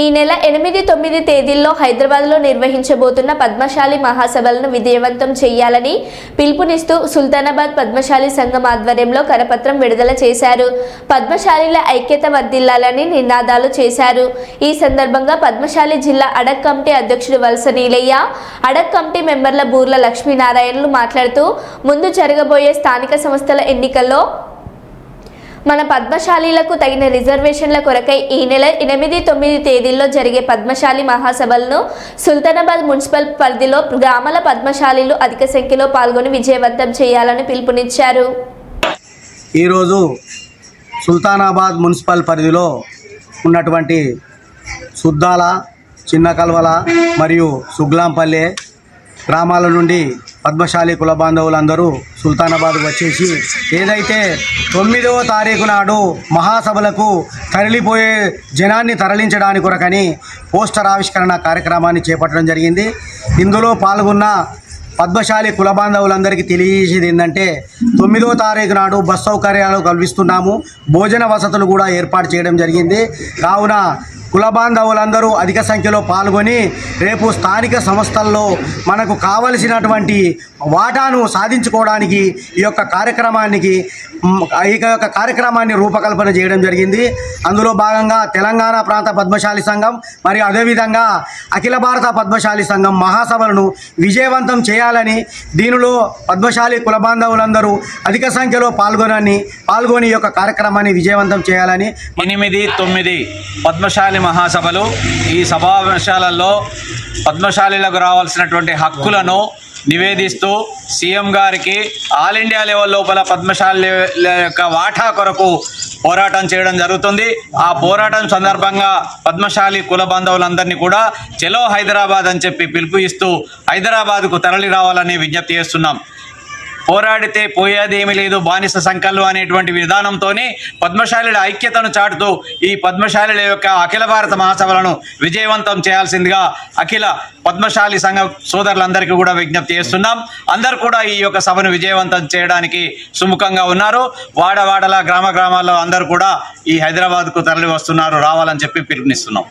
ఈ నెల ఎనిమిది తొమ్మిది తేదీల్లో హైదరాబాద్లో నిర్వహించబోతున్న పద్మశాలి మహాసభలను విజయవంతం చేయాలని పిలుపునిస్తూ సుల్తానాబాద్ పద్మశాలి సంఘం ఆధ్వర్యంలో కరపత్రం విడుదల చేశారు. పద్మశాలిల ఐక్యత వర్ధిల్లాలని నినాదాలు చేశారు. ఈ సందర్భంగా పద్మశాలి జిల్లా అడక్ కమిటీ అధ్యక్షుడు Valasa Neelaiah ad hoc committee మెంబర్ల Boorla లక్ష్మీనారాయణలు మాట్లాడుతూ ముందు జరగబోయే స్థానిక సంస్థల ఎన్నికల్లో మన పద్మశాలీలకు తగిన రిజర్వేషన్ల కొరకై ఈ నెల ఎనిమిది తొమ్మిది తేదీల్లో జరిగే పద్మశాలి మహాసభలను సుల్తానాబాద్ మున్సిపల్ పరిధిలో గ్రామాల పద్మశాలీలు అధిక సంఖ్యలో పాల్గొని విజయవంతం చేయాలని పిలుపునిచ్చారు. ఈరోజు సుల్తానాబాద్ మున్సిపల్ పరిధిలో ఉన్నటువంటి సుద్దాల చిన్న కల్వల మరియు సుగ్లాంపల్లె గ్రామాల నుండి పద్మశాలి కుల బాంధవులందరూ సుల్తానాబాద్ వచ్చేసి ఏదైతే తొమ్మిదవ తారీఖు నాడు మహాసభలకు తరలిపోయే జనాన్ని తరలించడానికి కొరకని పోస్టర్ ఆవిష్కరణ కార్యక్రమాన్ని చేపట్టడం జరిగింది. ఇందులో పాల్గొన్న పద్మశాలి కుల బాంధవులందరికీ తెలియజేసేది ఏంటంటే తొమ్మిదో తారీఖు నాడు బస్ సౌకర్యాలు కల్పిస్తున్నాము భోజన వసతులు కూడా ఏర్పాటు చేయడం జరిగింది. కావున కుల బాంధవులందరూ అధిక సంఖ్యలో పాల్గొని రేపు స్థానిక సంస్థల్లో మనకు కావలసినటువంటి వాటాను సాధించుకోవడానికి ఈ యొక్క కార్యక్రమానికి ఈ యొక్క కార్యక్రమాన్ని రూపకల్పన చేయడం జరిగింది. అందులో భాగంగా తెలంగాణ ప్రాంత పద్మశాలి సంఘం మరియు అదేవిధంగా అఖిల భారత పద్మశాలి సంఘం మహాసభలను విజయవంతం చేయాలని దీనిలో పద్మశాలి కుల బాంధవులందరూ అధిక సంఖ్యలో పాల్గొనని పాల్గొని ఈ యొక్క కార్యక్రమాన్ని విజయవంతం చేయాలని ఎనిమిది తొమ్మిది పద్మశాలి మహాసభలు ఈ సమావేశాలలో పద్మశాలీలకు రావాల్సినటువంటి హక్కులను నివేదిస్తూ సీఎం గారికి ఆల్ ఇండియా లెవెల్ లోపల పద్మశాలి యొక్క వాటా కొరకు పోరాటం చేయడం జరుగుతుంది. ఆ పోరాటం సందర్భంగా పద్మశాలి కుల బాంధవులందరినీ కూడా చెలో హైదరాబాద్ అని చెప్పి పిలుపు ఇస్తూ హైదరాబాద్కు తరలి రావాలని విజ్ఞప్తి చేస్తున్నాం. పోరాడితే పోయేది లేదు. బానిస సంకల్లు అనేటువంటి విధానంతోనే పద్మశాలిల ఐక్యతను చాటుతూ ఈ పద్మశాలిల యొక్క అఖిల భారత మహాసభలను విజయవంతం చేయాల్సిందిగా అఖిల పద్మశాలి సంఘ సోదరులందరికీ కూడా విజ్ఞప్తి చేస్తున్నాం. అందరు కూడా ఈ యొక్క సభను విజయవంతం చేయడానికి సుముఖంగా ఉన్నారు. వాడవాడల గ్రామ గ్రామాల్లో అందరూ కూడా ఈ హైదరాబాద్కు తరలి వస్తున్నారు రావాలని చెప్పి పిలుపునిస్తున్నాం.